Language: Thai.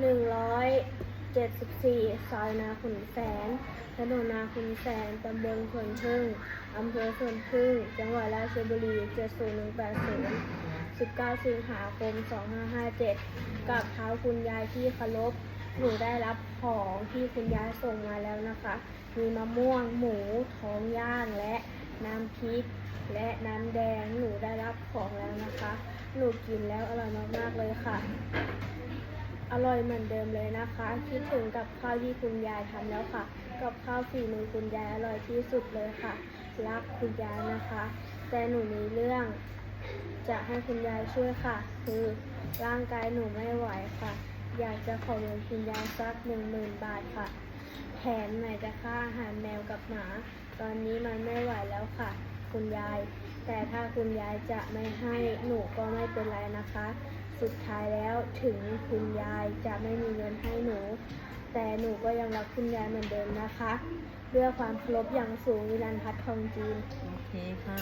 หนึ่งร้อยเจ็ดสิบสี่ซอยนาขุนแสน ถนนนาขุนแสน ตำบลสวนพึ่งอำเภอสวนพึ่ง จังหวัดราชบุรี70180 19สิบเก้าสิงหาคม2557กับเท้าคุณยายที่เคารพหนูได้รับของที่คุณยายส่งมาแล้วนะคะ มีมะม่วง หมู ท้องย่าง และน้ำพริก และน้ำแดง หนูได้รับของแล้วนะคะ หนูกินแล้วอร่อยมากๆเลยค่ะ ร่อยเหมือนเดิมเลยนะคะ คิดถึงกับข้าวที่คุณยายทำแล้วค่ะ กับข้าวฝีมือคุณยายอร่อยที่สุดเลยค่ะ รักคุณยายนะคะ แต่หนูมีเรื่อง จะให้คุณยายช่วยค่ะ คือร่างกายหนูไม่ไหวค่ะ อยากจะขอเงินคุณยายสักหนึ่งหมื่นบาทค่ะ แถมไหนจะค่าอาหารแมวกับหมา ตอนนี้มันไม่ไหวแล้วค่ะคุณยาย แต่ถ้าคุณยายจะไม่ให้หนูก็ไม่เป็นไรนะคะ สุดท้ายแล้วถึงคุณยายจะไม่มีเงินให้หนู แต่หนูก็ยังรักคุณยายเหมือนเดิมนะคะด้วยความเคารพอย่างสูงวิรันพัฒน์ทองจีน โอเคค่ะ